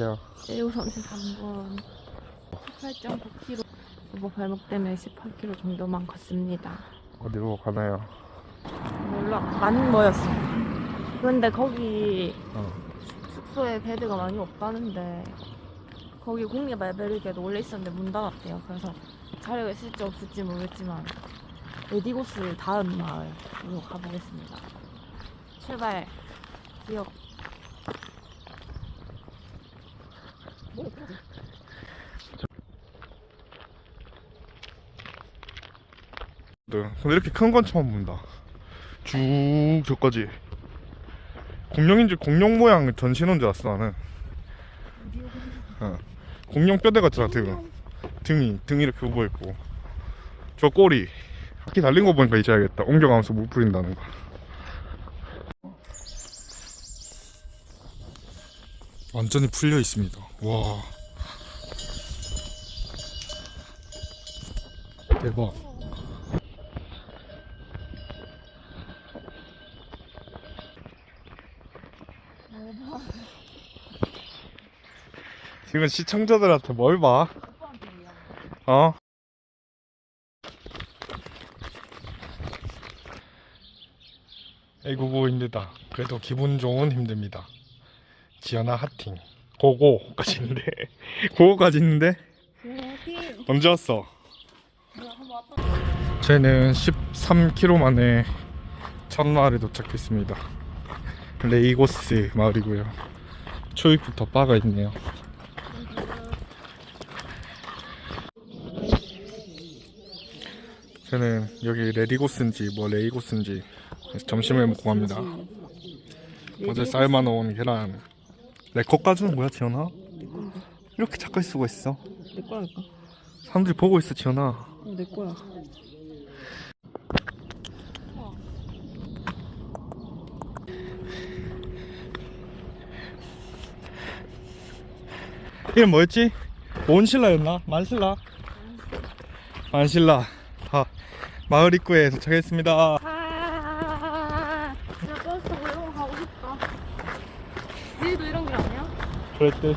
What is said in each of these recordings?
야 1호 33번 18.9km 오버 발목 때문에 18km 정도만 걷습니다. 어디로 가나요? 몰라. 많은 모였어. 근데 거기 어. 숙소에 베드가 많이 없다는데 거기 국립 알베르게도 원래 있었는데 문 닫았대요. 그래서 자리가 있을지 없을지 모르겠지만 레디고스 다음 마을로 가보겠습니다. 출발. 기억 네. 이렇게 큰 건 처음 본다. 쭉 저까지. 공룡인 줄 공룡 모양 전신인 줄 알았어 나는. 어. 공룡 뼈대 같잖아 등. 등이 등 이렇게 우버 있고. 저 꼬리. 바퀴 달린 거 보니까 이제 알겠다. 옮겨가면서 물 뿌린다는 거. 완전히 풀려 있습니다. 와. 대박. 지금 시청자들한테 뭘 봐? 어? 애구고 힘들다. 그래도 기분 좋은 힘듭니다. 지연아 하팅. 고고까지 있는데. 고고까지 있는데? 언제 왔어? 저희는 13km 만에 첫 마을에 도착했습니다. 레이고스 마을이고요. 초입부터 바가 있네요. 저는 여기 레디고스인지 뭐 레이고스인지 점심을 먹고 갑니다. 어제 삶아 놓은 계란. 내 것까지는 뭐야 지연아? 이렇게 착할 수가 있어? 내 거라니까 사람들이 보고 있어 지연아. 어, 내 거야 이름 뭐였지? 온신라였나? 만신라? 만신라. 아, 마을 입구에 도착했습니다. 아, 나 버스 거 가고 싶다. 내일도 이런 길 아니야? 그랬대.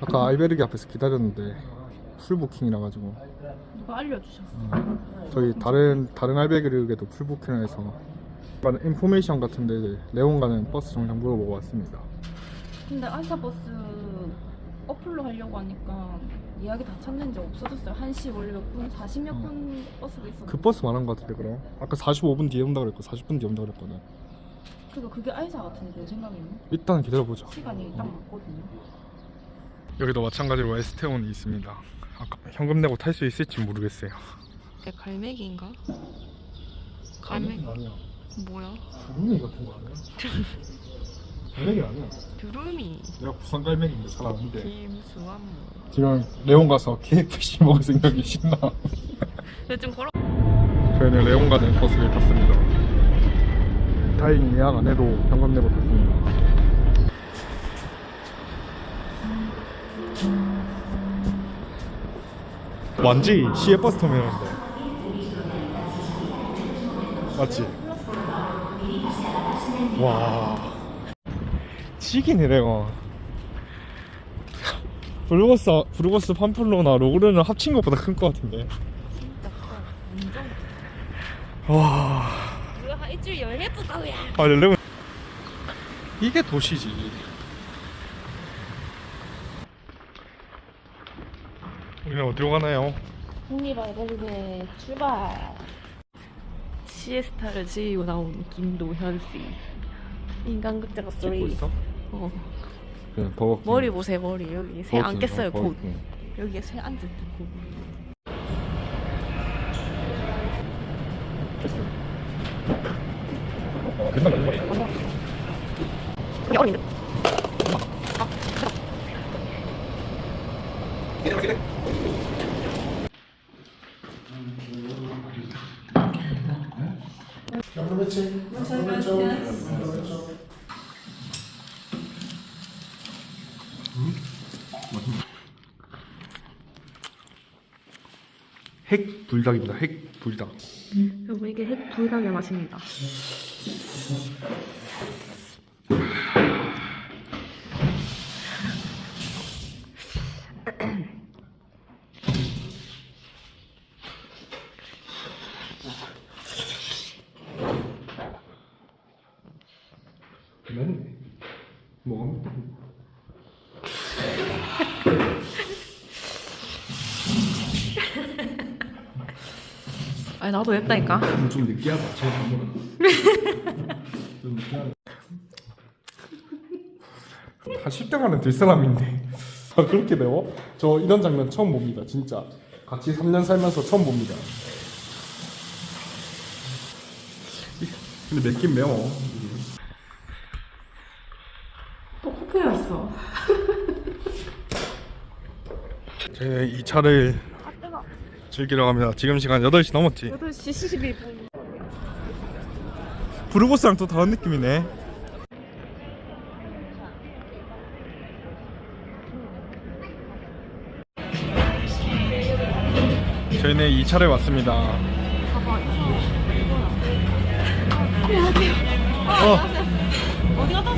아까 알베르기 앞에서 기다렸는데 풀 부킹이라 가지고 누가 알려주셨어. 저희 다른 다른 알베르기에도 풀 부킹을 해서 약간 인포메이션 같은데 레온 가는 버스 정상 물어보고 왔습니다. 근데 아시아 버스 어플로 하려고 하니까 예약이 다 찼는지 없어졌어요. 1시 원래 몇 분, 40몇분 버스가 있었는데. 그 버스 말한 것 같은데 그럼? 아까 45분 뒤에 온다 그랬고 40분 뒤에 온다 그랬거든. 그거 그게 아이사 같은데 내 생각에는 일단 기다려보자. 시간이 딱 맞거든요. 여기도 마찬가지로 에스테온이 있습니다. 아까 현금 내고 탈 수 있을지 모르겠어요. 내 갈매기인가? 갈매기 아니야. 뭐야? 두루미 같은 거 아니야? 갈매기 아니야. 두루미 내가 부산 갈매기인데 살았는데 김수환무. 지금 레온 가서 KFC 먹을 생각이 신나. 근데 좀 걸어. 저희는 레온 가는 버스를 탔습니다. 다행히 예약 안 해도 현금 내고 탔습니다. 완지 시외 버스 터미널인데 맞지? 와 지기네 내가 브루거스 브루거스 팜플로나 로그르는 합친 것보다 큰 것 같은데 진짜 커. 완전. 와 우리가 한 일주일 여행 해볼 거야. 아, 렐레몬 이게 도시지. 우리는 어디로 가나요? 국립알베르게 출발. 시에스타를 지으고 나온 김도현 씨. 인간극장 3. 어. 그냥 더 머리 보세요 머리. 여기 새안 깼어요 곧. 여기에 새 앉은 곧. 여기 어린데. 핵 불닭입니다. 핵 불닭. 여러분 이게 핵 불닭의 맛입니다. 맵네. 뭐가 아니 나도 맵다니까. 좀 느끼하다. 제일 안 좀 느끼하다. 한 10대 만은 될 사람인데 아, 그렇게 매워? 저 이런 장면 처음 봅니다. 진짜 같이 3년 살면서 처음 봅니다. 근데 맵긴 매워. 또 코피 났어. 저희는 이 차를 아 뜨거. 즐기러 갑니다. 지금 시간 8시 넘었지. 8시 12분. 브루보스랑 또 다른 느낌이네. 저희는 이 차를 왔습니다. 봐봐. 어, 어디 갔다?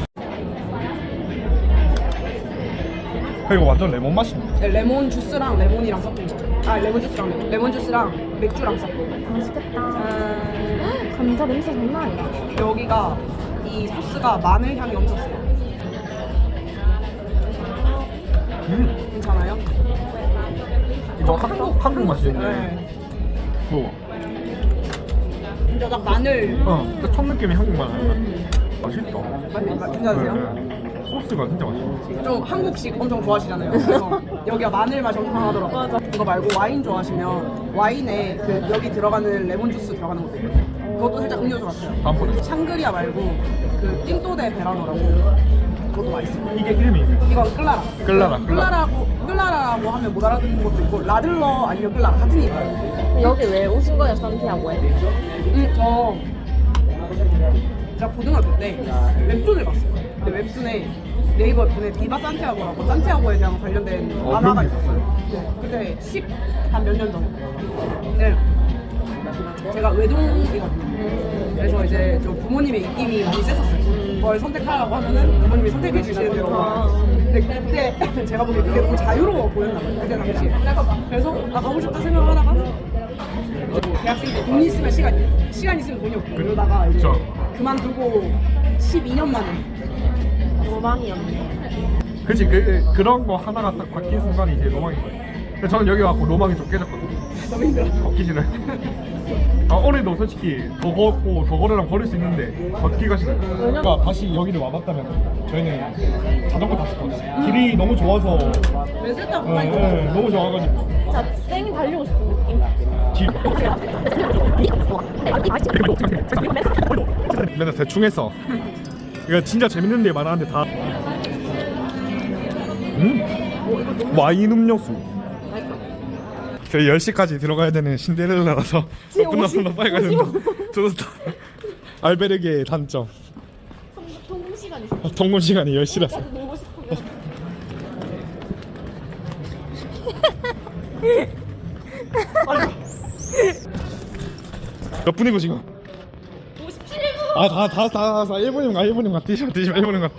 이거 완전 레몬. 네, 레몬 주스랑 레몬이랑 섞은 거. 아 레몬 주스랑 레몬, 레몬 주스랑 맥주랑 거. 맛있겠다. 짠. 감자 냄새 장난 아니야. 여기가 이 소스가 마늘 향이 엄청 세요. 음, 괜찮아요? 이거 한국 한국 맛이네. 네. 뭐? 진짜 딱 마늘 어, 딱첫 느낌이 한국 맛. 맛있다. 맛, 맛 괜찮으세요? 네, 네. 소스가 진짜 맛있어. 좀 한국식 엄청 좋아하시잖아요. 그래서 여기가 마늘 맛이 엄청 강하더라고요. 맞아. 이거 말고 와인 좋아하시면 와인에 그 여기 들어가는 레몬 주스 들어가는 것도 있거든요. 그것도 살짝 음료수 같아요. 다음번에. 샹그리아 말고 그 띵또데 베라노라고 그것도 맛있어요. 이게 이름이 이건 끌라라. 끌라라, 끌라라. 끌라라고 끌라라고 하면 못 알아듣는 것도 있고 라들러 아니면 끌라라 같은 이름. 여기 왜 오신 거예요, 산티아고에? 음, 저 제가 고등학교 때 웹툰을 봤어요. 근데 웹툰에 네이버 웹툰에 비바 산티아고라고 산티아고에 대한 관련된 어, 만화가 게 있었어요. 네, 그때 10한 몇 년 전에. 네. 제가 외동이거든요. 그래서 이제 좀 부모님의 입김이 많이 셌었어요. 뭘 선택하라고 하면은 부모님이 선택해 주시는 대로. 근데 그때 제가 보기에 그게 너무 자유로워 보였나 봐요. 그때 당시에. 그래서 나 가고 싶다 생각을 하다가 대학생 때돈 있으면 시간이 시간 있으면 돈이 없고 그러다가 이제 그쵸. 그만두고 12년 만에 로망이었네. 그치 그 그런 거 하나가 딱 바뀐 순간이 이제 로망인 거예요. 근데 저는 여기 와고 로망이 좀 깨졌거든요. 너무 힘들어. 걷기 싫어요. 아 올해도 솔직히 더 걷고 더 걸으랑 걸을 수 있는데 걷기가 싫어요. 그러니까 다시 여기를 와봤다면 저희는 자전거 탔을 거예요. 길이 너무 좋아서 네, 뭐가 네, 있고 너무 좋아가지고 자, 쌩이 달리고 싶은 느낌? 길. 맨날 대충 해서 이거 진짜 재밌는 데 많았는데 다 음? 와인 음료수. 저희 10시까지 들어가야 되는 신데렐라라서 지금 끝나서 오십- 빨리 가야 된다 좋다 알베르게의 단점. 통금 시간 있어. 통금 시간이 10시라서. 보고 싶으면. 몇 분이고 지금? 57분! 아다다다다 1분이면 가 1분이면 가. 뛰시면 뛰시면 1분이면 가